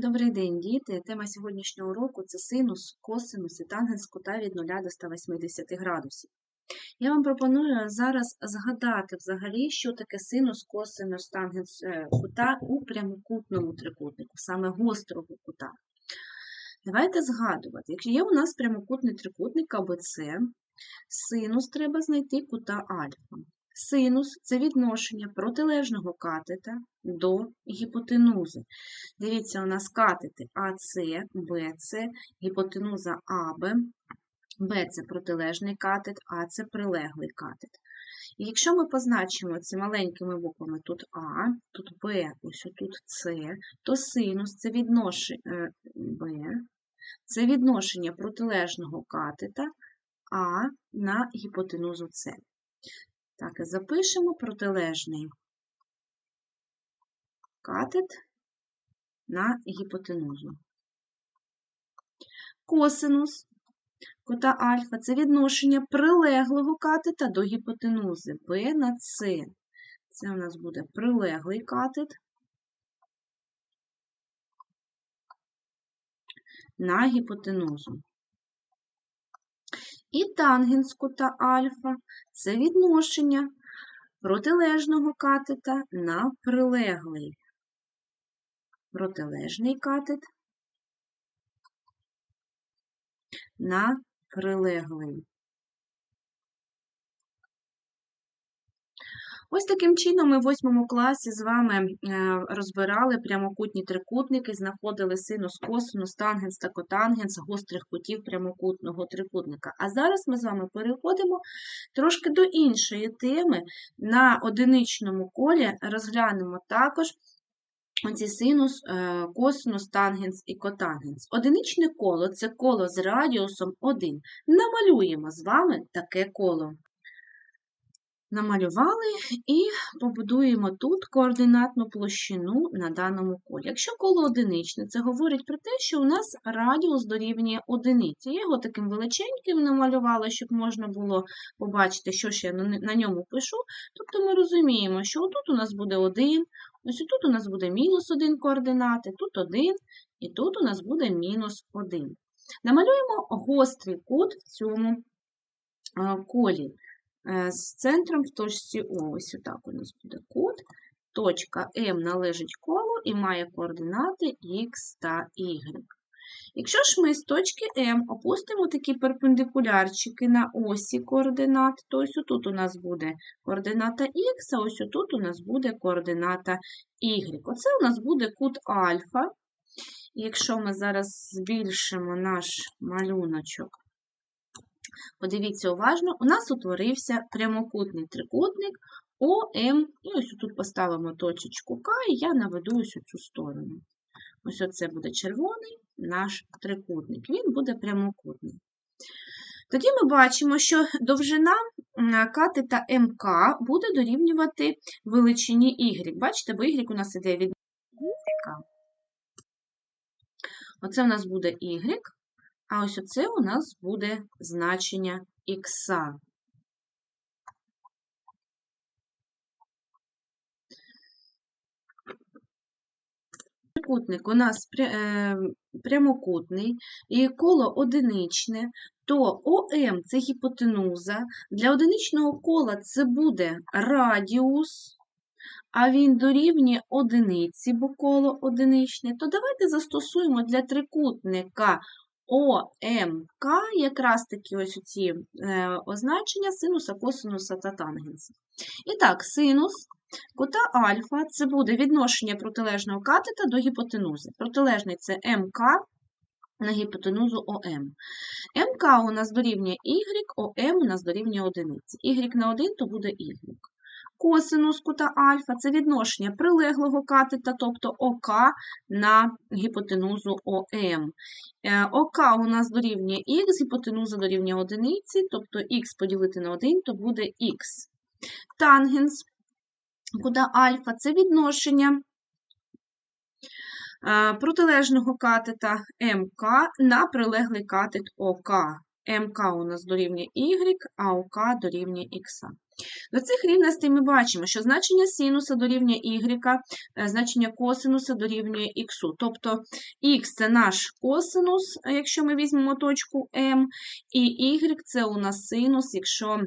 Добрий день, діти! Тема сьогоднішнього уроку це синус, косинус і тангенс кута від 0 до 180 градусів. Я вам пропоную зараз згадати взагалі, що таке синус, косинус, тангенс е, кута у прямокутному трикутнику, саме гострого кута. Давайте згадувати, якщо є у нас прямокутний трикутник АБЦ, синус треба знайти кута альфа. Синус це відношення протилежного катета до гіпотенузи. Дивіться, у нас катети АС, БЦ, гіпотенуза АБ, Б це протилежний катет, А це прилеглий катет. І якщо ми позначимо ці маленькими буквами тут А, тут Б, ось тут С, то синус це відношення Б, це відношення протилежного катета А на гіпотенузу С. Так, запишемо протилежний катет на гіпотенузу. Косинус кута альфа це відношення прилеглого катета до гіпотенузи Б на С. Це у нас буде прилеглий катет на гіпотенузу. І тангенс кута альфа це відношення протилежного катета на прилеглий. Протилежний катет на прилеглий. Ось таким чином ми в восьмому класі з вами е, розбирали прямокутні трикутники, знаходили синус, косинус, тангенс та котангенс гострих кутів прямокутного трикутника. А зараз ми з вами переходимо трошки до іншої теми. На одиничному колі розглянемо також оці синус, е, косинус, тангенс і котангенс. Одиничне коло це коло з радіусом 1. Намалюємо з вами таке коло намалювали і побудуємо тут координатну площину на даному колі. Якщо коло одиничне, це говорить про те, що у нас радіус дорівнює одиниці. Я його таким величеньким намалювала, щоб можна було побачити, що ще на ньому пишу. Тобто ми розуміємо, що отут у нас буде 1, ось тут у нас буде мінус 1 координати, тут 1, і тут у нас буде мінус 1. Намалюємо гострий кут в цьому колі. Е, з центром в точці О. Ось отак у нас буде кут. Точка М належить колу і має координати Х та Y. Якщо ж ми з точки М опустимо такі перпендикулярчики на осі координат, то ось тут у нас буде координата Х, а ось тут у нас буде координата Y. Оце у нас буде кут альфа. Якщо ми зараз збільшимо наш малюночок Подивіться уважно, у нас утворився прямокутний трикутник ОМ. І ось тут поставимо точечку К, і я наведу ось цю сторону. Ось оце буде червоний наш трикутник. Він буде прямокутний. Тоді ми бачимо, що довжина катета МК буде дорівнювати величині Y. Бачите, бо Y у нас іде від Y. Оце у нас буде Y. А ось оце у нас буде значення х. Трикутник у нас е, прямокутний і коло одиничне, то ОМ це гіпотенуза. Для одиничного кола це буде радіус, а він дорівнює одиниці, бо коло одиничне, то давайте застосуємо для трикутника ОМК якраз таки ось ці е, означення синуса, косинуса та тангенса. І так, синус кута альфа це буде відношення протилежного катета до гіпотенузи. Протилежний це МК на гіпотенузу ОМ. МК у нас дорівнює Y, ОМ у нас дорівнює одиниці. Y на 1 то буде Y. Косинус кута альфа це відношення прилеглого катета, тобто ОК на гіпотенузу ОМ. Е, ОК у нас дорівнює Х, гіпотенуза дорівнює одиниці, тобто Х поділити на 1, то буде Х. Тангенс кута альфа це відношення е, протилежного катета МК на прилеглий катет ОК. МК у нас дорівнює Y, а ОК дорівнює Х. До цих рівностей ми бачимо, що значення синуса дорівнює y, е, значення косинуса дорівнює х. Тобто х це наш косинус, е, якщо ми візьмемо точку М, і y це у нас синус, якщо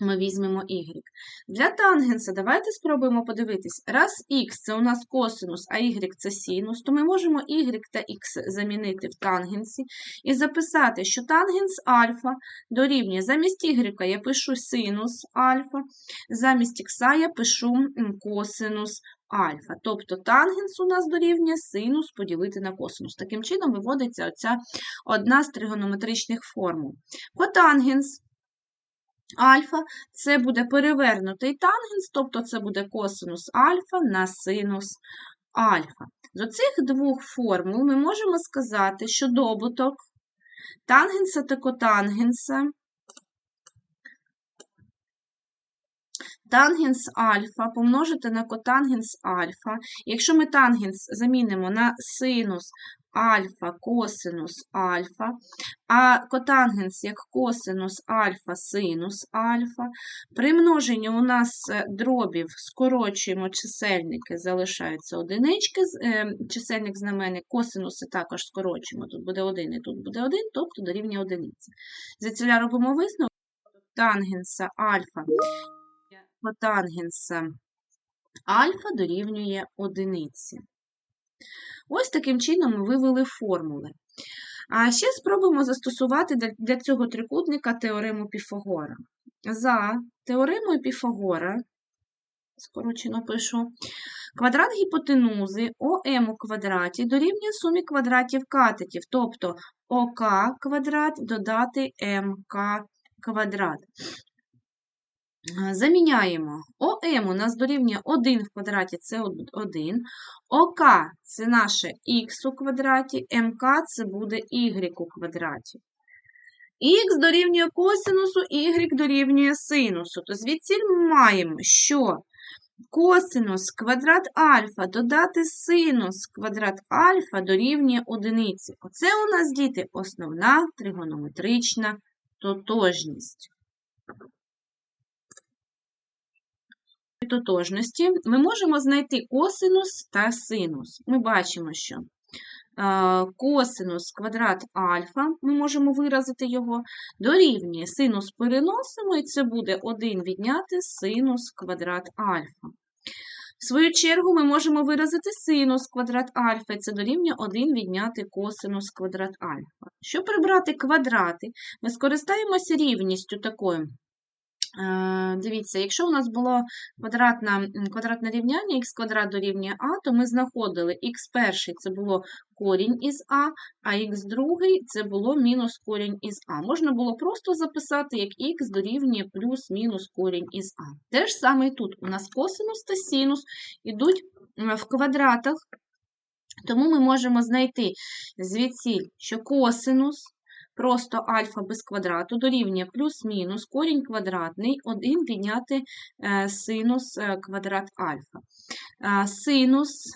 ми візьмемо y. Для тангенса давайте спробуємо подивитись. Раз х це у нас косинус, а y це синус, то ми можемо y та х замінити в тангенсі і записати, що тангенс альфа дорівнює замість y я пишу синус альфа, замість х я пишу косинус альфа. Тобто тангенс у нас дорівнює синус поділити на косинус. Таким чином виводиться оця одна з тригонометричних формул. Котангенс альфа це буде перевернутий тангенс, тобто це буде косинус альфа на синус альфа. З оцих двох формул ми можемо сказати, що добуток тангенса та котангенса тангенс альфа помножити на котангенс альфа. Якщо ми тангенс замінимо на синус альфа, косинус альфа, а котангенс як косинус альфа, синус альфа. При множенні у нас е, дробів скорочуємо чисельники, залишаються одинички, е, чисельник знаменник, косинуси також скорочуємо, тут буде 1 і тут буде 1, тобто дорівнює одиниці. Звідсіля робимо висновок тангенса альфа, котангенса альфа дорівнює одиниці. Ось таким чином ми вивели формули. А ще спробуємо застосувати для цього трикутника теорему Піфагора. За теоремою Піфагора, скорочено пишу, квадрат гіпотенузи ОМ у квадраті дорівнює сумі квадратів катетів, тобто ОК квадрат додати МК квадрат. Заміняємо ОМ у нас дорівнює 1 в квадраті це 1, ОК це наше х у квадраті, МК це буде y у квадраті. Х дорівнює косинусу, y дорівнює синусу. То звідси ми маємо, що косинус квадрат альфа додати синус квадрат альфа дорівнює одиниці. Оце у нас, діти, основна тригонометрична тотожність. Тотожності ми можемо знайти косинус та синус. Ми бачимо, що косинус квадрат альфа, ми можемо виразити його, дорівнює синус переносимо, і це буде 1 відняти синус квадрат альфа. В свою чергу, ми можемо виразити синус квадрат альфа, і це дорівнює 1 відняти косинус квадрат альфа. Щоб прибрати квадрати, ми скористаємося рівністю такою. Е, дивіться, якщо у нас було квадратне, квадратне рівняння х квадрат дорівнює а, то ми знаходили х перший це було корінь із а, а х другий це було мінус корінь із а. Можна було просто записати, як х дорівнює плюс-мінус корінь із а. Те ж саме і тут у нас косинус та синус йдуть в квадратах, тому ми можемо знайти звідси, що косинус просто альфа без квадрату дорівнює плюс-мінус корінь квадратний, 1 відняти е, синус е, квадрат альфа. Е, синус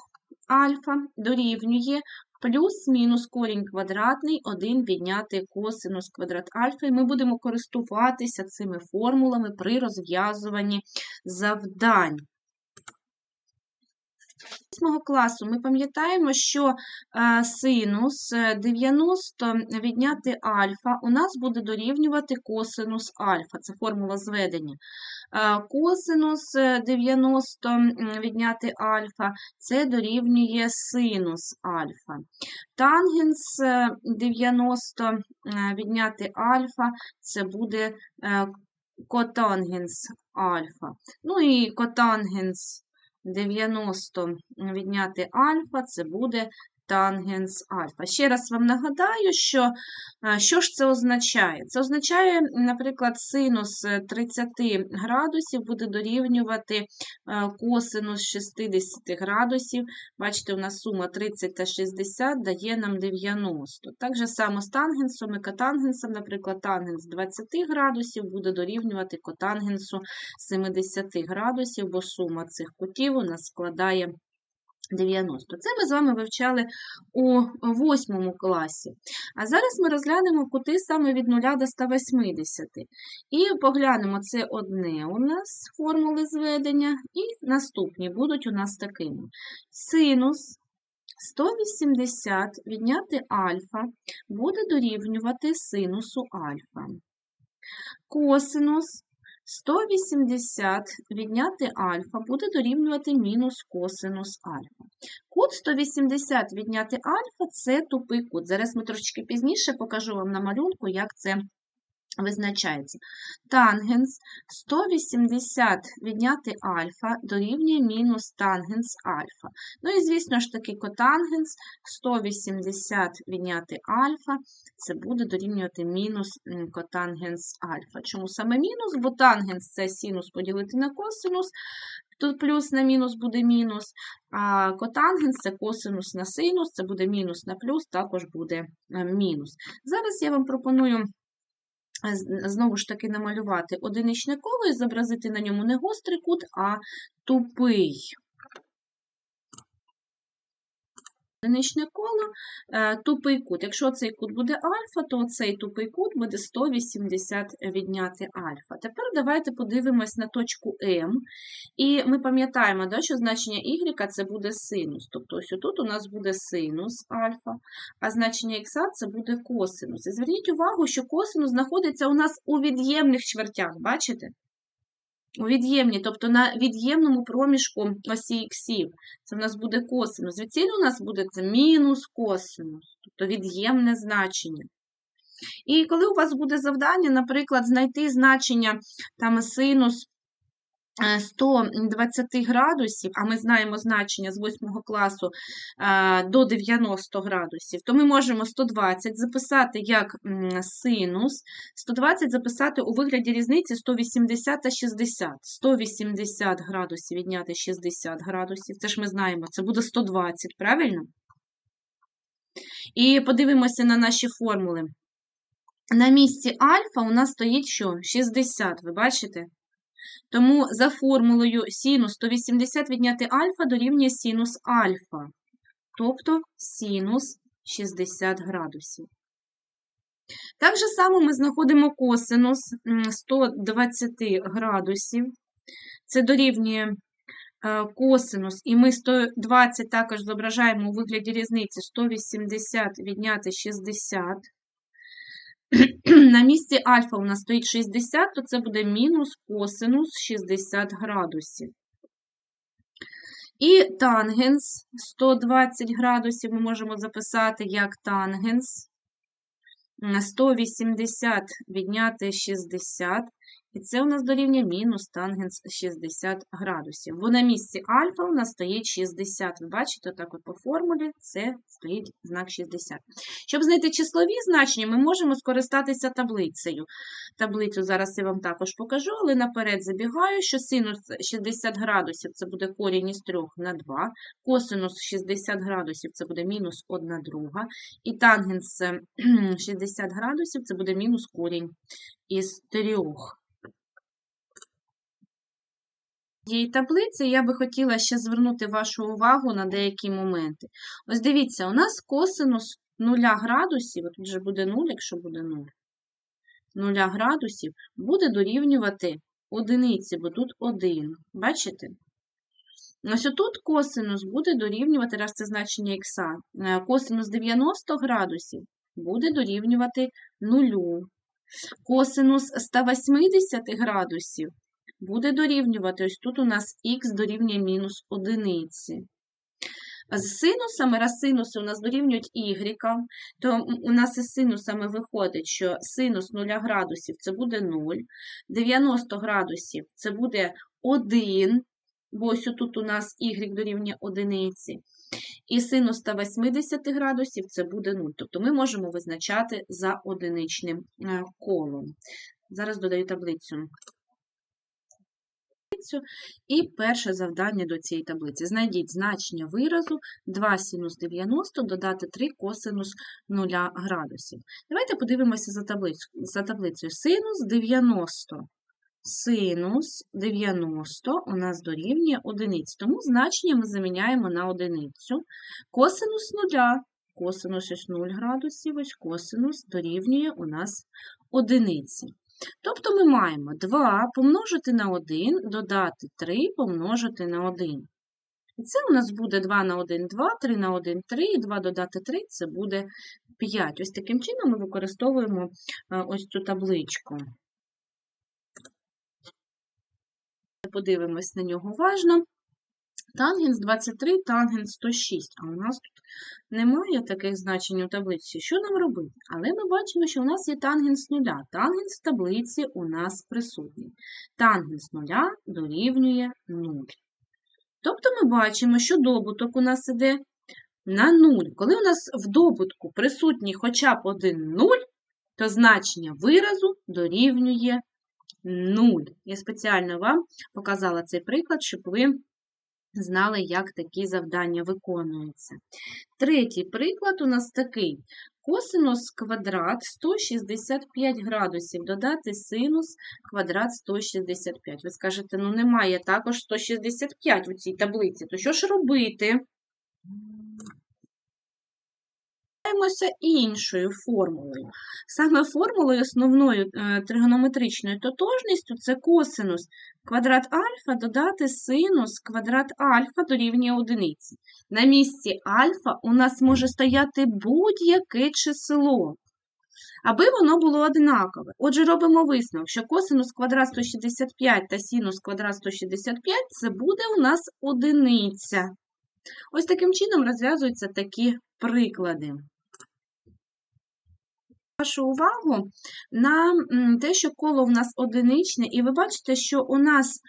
альфа дорівнює плюс-мінус корінь квадратний, 1 відняти косинус квадрат альфа, і ми будемо користуватися цими формулами при розв'язуванні завдань. 8 класу ми пам'ятаємо, що е, синус 90 е, відняти альфа у нас буде дорівнювати косинус альфа, це формула зведення. Е, косинус 90 відняти альфа це дорівнює синус альфа. Тангенс 90 відняти альфа це буде котангенс альфа. Ну і котангенс 90 відняти альфа, це буде тангенс альфа. Ще раз вам нагадаю, що що ж це означає? Це означає, наприклад, синус 30 градусів буде дорівнювати косинус 60 градусів. Бачите, у нас сума 30 та 60 дає нам 90. Так же само з тангенсом і котангенсом, наприклад, тангенс 20 градусів буде дорівнювати котангенсу 70 градусів, бо сума цих кутів у нас складає 90. Це ми з вами вивчали у восьмому класі. А зараз ми розглянемо кути саме від 0 до 180. І поглянемо, це одне у нас формули зведення, і наступні будуть у нас такими. Синус 180 відняти альфа буде дорівнювати синусу альфа. Косинус 180 відняти альфа буде дорівнювати мінус косинус альфа. Кут 180 відняти альфа це тупий кут. Зараз ми трошечки пізніше покажу вам на малюнку, як це визначається. Тангенс 180 відняти альфа дорівнює мінус тангенс альфа. Ну і, звісно ж таки, котангенс 180 відняти альфа, це буде дорівнювати мінус котангенс альфа. Чому саме мінус? Бо тангенс це синус поділити на косинус, тут плюс на мінус буде мінус, а котангенс це косинус на синус, це буде мінус на плюс, також буде е, мінус. Зараз я вам пропоную знову ж таки намалювати і зобразити на ньому не гострий кут, а тупий. Одиничне коло, е, тупий кут. Якщо цей кут буде альфа, то цей тупий кут буде 180 відняти альфа. Тепер давайте подивимось на точку М. І ми пам'ятаємо, да, що значення y це буде синус. Тобто ось тут у нас буде синус альфа, а значення х це буде косинус. І зверніть увагу, що косинус знаходиться у нас у від'ємних чвертях, бачите? У від'ємні, тобто на від'ємному проміжку осі іксів. Це в нас буде косинус. Від у нас буде це мінус косинус, тобто від'ємне значення. І коли у вас буде завдання, наприклад, знайти значення там синус 120 градусів, а ми знаємо значення з 8 класу е, до 90 градусів, то ми можемо 120 записати як синус, 120 записати у вигляді різниці 180 та 60. 180 градусів відняти 60 градусів, це ж ми знаємо, це буде 120, правильно? І подивимося на наші формули. На місці альфа у нас стоїть що? 60, ви бачите? Тому за формулою синус 180 відняти альфа дорівнює синус альфа, тобто синус 60 градусів. Так же само ми знаходимо косинус 120 градусів. Це дорівнює е, косинус, і ми 120 також зображаємо у вигляді різниці 180 відняти 60. На місці альфа у нас стоїть 60, то це буде мінус косинус 60 градусів. І тангенс 120 градусів ми можемо записати як тангенс. 180 відняти 60, і це у нас дорівнює мінус тангенс 60 градусів. Бо на місці альфа у нас стоїть 60. Ви бачите, так от по формулі це стоїть знак 60. Щоб знайти числові значення, ми можемо скористатися таблицею. Таблицю зараз я вам також покажу, але наперед забігаю, що синус 60 градусів це буде корінь із 3 на 2, косинус 60 градусів це буде мінус 1 друга, і тангенс е, 60 градусів це буде мінус корінь із 3. Цієї таблиці я би хотіла ще звернути вашу увагу на деякі моменти. Ось дивіться, у нас косинус 0 градусів, тут вже буде 0, якщо буде 0, 0 градусів, буде дорівнювати одиниці, бо тут 1. Бачите? Ось отут косинус буде дорівнювати, раз це значення х, косинус 90 градусів буде дорівнювати 0. Косинус 180 градусів буде дорівнювати, ось тут у нас х дорівнює мінус одиниці. З синусами, раз синуси у нас дорівнюють y, то у нас із синусами виходить, що синус 0 градусів це буде 0, 90 градусів це буде 1, бо ось тут у нас y дорівнює одиниці. І синус 180 градусів це буде 0. Тобто ми можемо визначати за одиничним е, колом. Зараз додаю таблицю. Таблицю. І перше завдання до цієї таблиці. Знайдіть значення виразу 2 синус 90 додати 3 косинус 0 градусів. Давайте подивимося за таблицю. За таблицею. Синус 90 синус 90 у нас дорівнює одиниці. Тому значення ми заміняємо на одиницю. Косинус нуля. Косинус ось 0 градусів, ось косинус дорівнює у нас одиниці. Тобто ми маємо 2 помножити на 1, додати 3 помножити на 1. І це у нас буде 2 на 1 2, 3 на 1 3, і 2 додати 3 це буде 5. Ось таким чином ми використовуємо е, ось цю табличку. Подивимось на нього уважно. Тангенс 23, тангенс 106. А у нас тут немає таких значень у таблиці. Що нам робити? Але ми бачимо, що у нас є тангенс нуля. Тангенс в таблиці у нас присутній. Тангенс нуля дорівнює 0. Тобто ми бачимо, що добуток у нас іде на 0. Коли у нас в добутку присутній хоча б один 0, то значення виразу дорівнює 0. Я спеціально вам показала цей приклад, щоб ви знали, як такі завдання виконуються. Третій приклад у нас такий. Косинус квадрат 165 градусів, додати синус квадрат 165. Ви скажете, ну немає також 165 у цій таблиці, то що ж робити? Займаємося іншою формулою. Саме формулою основною е, тригонометричною тотожністю це косинус квадрат альфа додати синус квадрат альфа дорівнює одиниці. На місці альфа у нас може стояти будь-яке число, аби воно було однакове. Отже, робимо висновок, що косинус квадрат 165 та синус квадрат 165 це буде у нас одиниця. Ось таким чином розв'язуються такі приклади. Вашу увагу на те, що коло в нас одиничне, і ви бачите, що у нас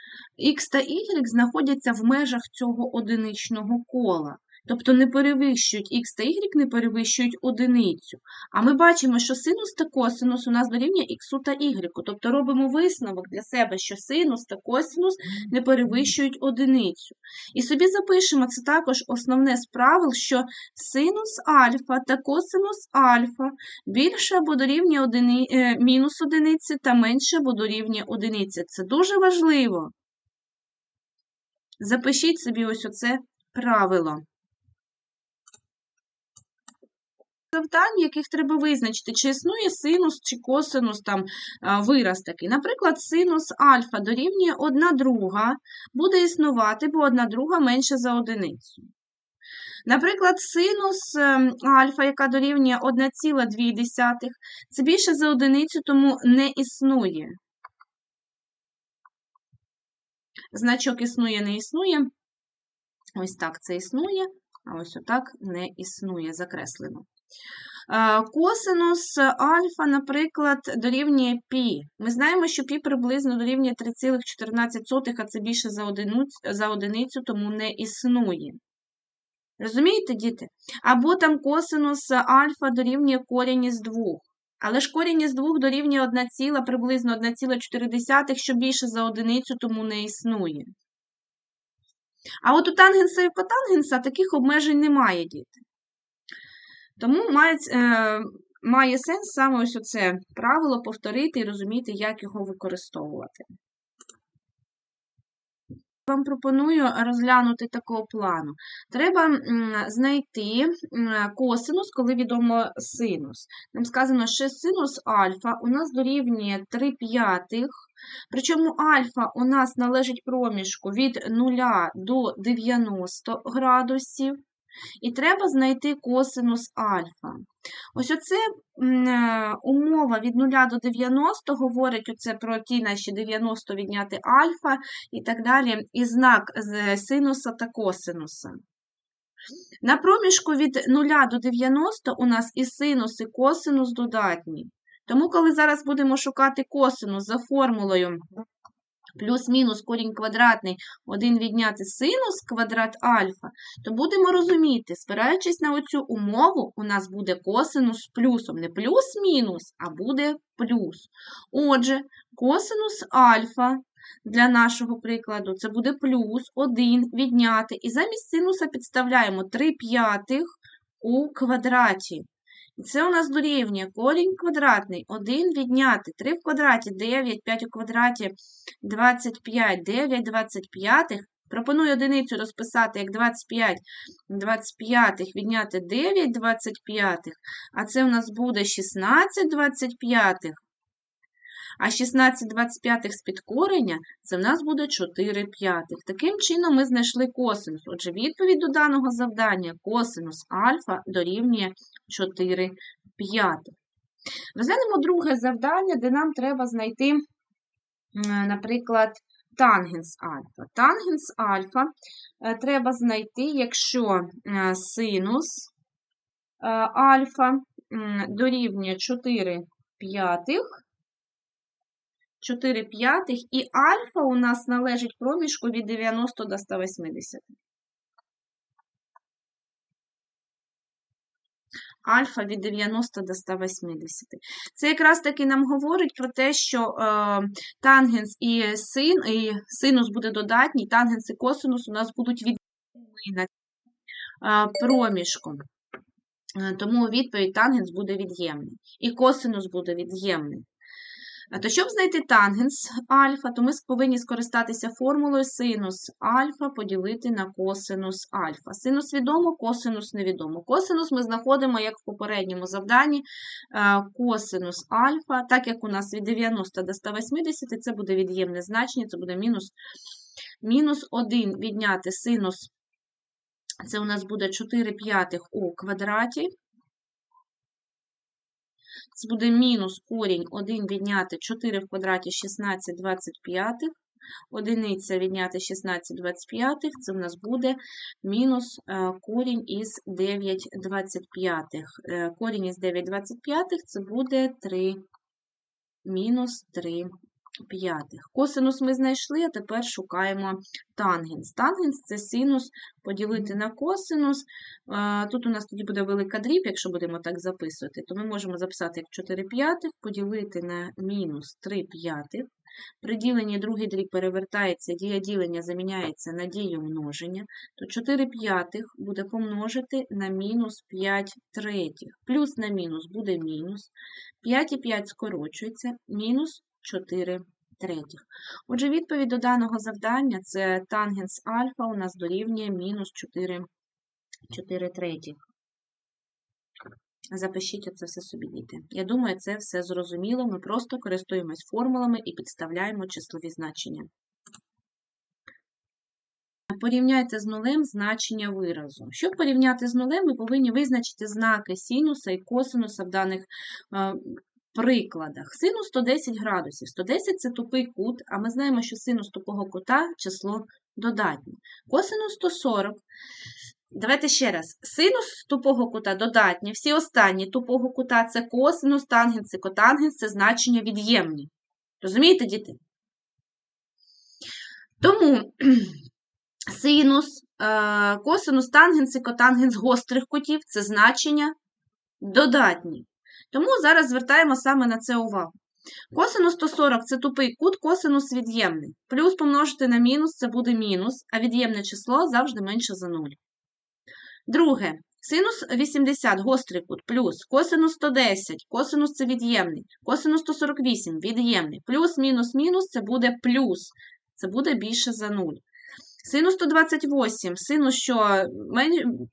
Х та Y знаходяться в межах цього одиничного кола. Тобто не перевищують х та y не перевищують одиницю. А ми бачимо, що синус та косинус у нас дорівнює х та y. Тобто робимо висновок для себе, що синус та косинус не перевищують одиницю. І собі запишемо це також основне з правил, що синус альфа та косинус альфа більше або дорівнює одини... Е, мінус одиниці та менше або дорівнює одиниці. Це дуже важливо. Запишіть собі ось оце правило завдань, яких треба визначити, чи існує синус чи косинус там вираз такий. Наприклад, синус альфа дорівнює 1 друга, буде існувати, бо 1 друга менше за одиницю. Наприклад, синус ем, альфа, яка дорівнює 1,2, це більше за одиницю, тому не існує. Значок існує, не існує. Ось так це існує, а ось отак не існує, закреслено. Е, косинус альфа, наприклад, дорівнює пі. Ми знаємо, що пі приблизно дорівнює 3,14, а це більше за одиницю, за одиницю, тому не існує. Розумієте, діти? Або там косинус альфа дорівнює корінь із 2. Але ж корінь із 2 дорівнює 1, ціла, приблизно 1,4, що більше за одиницю, тому не існує. А от у тангенса і котангенса таких обмежень немає, діти. Тому має, е, має сенс саме ось оце правило повторити і розуміти, як його використовувати. Вам пропоную розглянути такого плану. Треба знайти косинус, коли відомо синус. Нам сказано, що синус альфа у нас дорівнює 3 п'ятих, причому альфа у нас належить проміжку від 0 до 90 градусів. І треба знайти косинус альфа. Ось оце е, умова від 0 до 90 говорить оце про ті наші 90 відняти альфа і так далі, і знак синуса та косинуса. На проміжку від 0 до 90 у нас і синус, і косинус додатні. Тому, коли зараз будемо шукати косинус за формулою плюс-мінус корінь квадратний 1 відняти синус квадрат альфа, то будемо розуміти, спираючись на оцю умову, у нас буде косинус плюсом. Не плюс-мінус, а буде плюс. Отже, косинус альфа. Для нашого прикладу це буде плюс 1 відняти. І замість синуса підставляємо 3 п'ятих у квадраті. Це у нас дорівнює корінь квадратний, 1 відняти 3 в квадраті 9, 5 у квадраті 25, 9 25. Пропоную одиницю розписати як 25 25 відняти 9 25, а це у нас буде 16 25. А 16 25 з підкорення це в нас буде 4 п'ятих. Таким чином ми знайшли косинус. Отже, відповідь до даного завдання косинус альфа дорівнює 4 п'ятих. Розглянемо друге завдання, де нам треба знайти, наприклад, тангенс альфа. Тангенс альфа е, треба знайти, якщо е, синус е, альфа дорівнює 4 п'ятих, 4 п'ятих, і альфа у нас належить проміжку від 90 до 180. Альфа від 90 до 180. Це якраз таки нам говорить про те, що е, тангенс і син, і синус буде додатній, тангенс і косинус у нас будуть від'ємні на е, проміжку. Е, Тому відповідь тангенс буде від'ємний. І косинус буде від'ємний. То щоб знайти тангенс альфа, то ми повинні скористатися формулою синус альфа поділити на косинус альфа. Синус відомо, косинус невідомо. Косинус ми знаходимо, як в попередньому завданні, е, косинус альфа, так як у нас від 90 до 180, це буде від'ємне значення, це буде мінус, мінус 1 відняти синус, це у нас буде 4 п'ятих у квадраті. Це буде мінус корінь 1 відняти 4 в квадраті 16 25. Одиниця відняти 16 25, це в нас буде мінус е, корінь із 9 25. Е, Корінь із 9 25 це буде 3 мінус 3 п'ятих. Косинус ми знайшли, а тепер шукаємо тангенс. Тангенс – це синус поділити на косинус. Е, Тут у нас тоді буде велика дріб, якщо будемо так записувати, то ми можемо записати як 4 п'ятих, поділити на мінус 3 п'ятих. При діленні другий дріб перевертається, дія ділення заміняється на дію множення, то 4 п'ятих буде помножити на мінус 5 третіх. Плюс на мінус буде мінус. 5 і 5 скорочується, мінус 4 третіх. Отже, відповідь до даного завдання це тангенс альфа у нас дорівнює мінус 4, 4 третіх. Запишіть оце все собі, діти. Я думаю, це все зрозуміло. Ми просто користуємось формулами і підставляємо числові значення. Порівняйте з нулем значення виразу. Щоб порівняти з нулем, ми повинні визначити знаки синуса і косинуса в даних е, прикладах. Синус 110 градусів. 110 це тупий кут, а ми знаємо, що синус тупого кута число додатнє. Косинус 140. Давайте ще раз. Синус тупого кута додатнє. Всі останні тупого кута це косинус, тангенс і котангенс це значення від'ємні. Розумієте, діти? Тому синус, е, косинус, тангенс і котангенс гострих кутів це значення додатні. Тому зараз звертаємо саме на це увагу. Косинус 140 це тупий кут, косинус від'ємний. Плюс помножити на мінус це буде мінус, а від'ємне число завжди менше за 0. Друге. Синус 80 гострий кут, плюс косинус 110, косинус це від'ємний, косинус 148 від'ємний, плюс, мінус, мінус це буде плюс, це буде більше за 0. Синус 128, синус, що,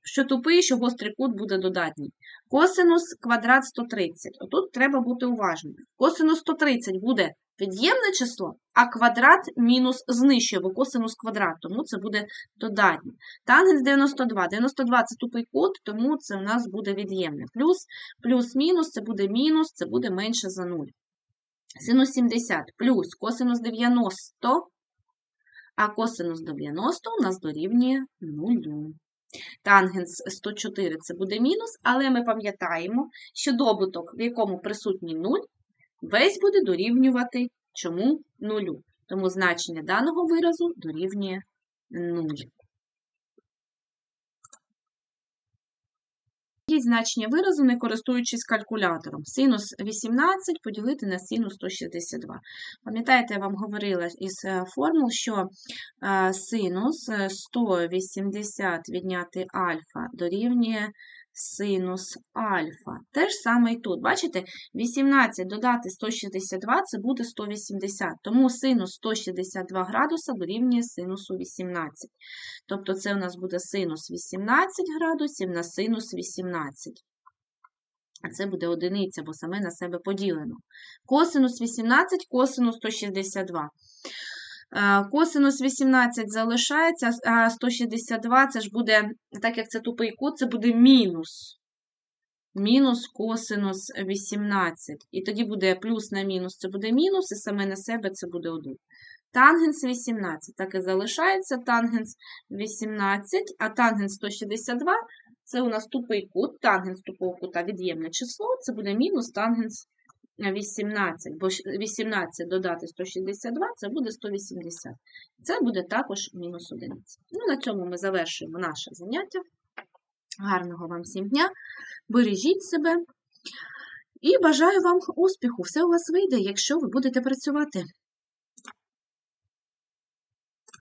що тупий, що гострий кут буде додатній. Косинус квадрат 130. Отут треба бути уважним. Косинус 130 буде від'ємне число, а квадрат мінус знищує, бо косинус квадрат, тому це буде додатнє. Тангенс 92. 92 це тупий кут, тому це у нас буде від'ємне. Плюс, плюс-мінус це буде мінус, це буде менше за 0. Синус 70 плюс косинус 90, а косинус 90 у нас дорівнює 0. Тангенс 104 це буде мінус, але ми пам'ятаємо, що добуток, в якому присутній 0, весь буде дорівнювати чому 0. Тому значення даного виразу дорівнює 0. Є значення виразу, не користуючись калькулятором. Синус 18 поділити на синус 162. Пам'ятаєте, я вам говорила із е, формул, що е, синус 180 відняти альфа дорівнює синус альфа. Те ж саме і тут. Бачите, 18 додати 162 це буде 180. Тому синус 162 градуса дорівнює синусу 18. Тобто це у нас буде синус 18 градусів на синус 18. А це буде одиниця, бо саме на себе поділено. Косинус 18, косинус 162. Е, Косинус 18 залишається, а 162 це ж буде, так як це тупий кут, це буде мінус. Мінус косинус 18. І тоді буде плюс на мінус, це буде мінус, і саме на себе це буде 1. Тангенс 18. Так і залишається тангенс 18, а тангенс 162 це у нас тупий кут, тангенс тупого кута від'ємне число, це буде мінус тангенс 18, бо 18 додати 162 це буде 180. Це буде також мінус 11. Ну, на цьому ми завершуємо наше заняття. Гарного вам всім дня! Бережіть себе і бажаю вам успіху! Все у вас вийде, якщо ви будете працювати.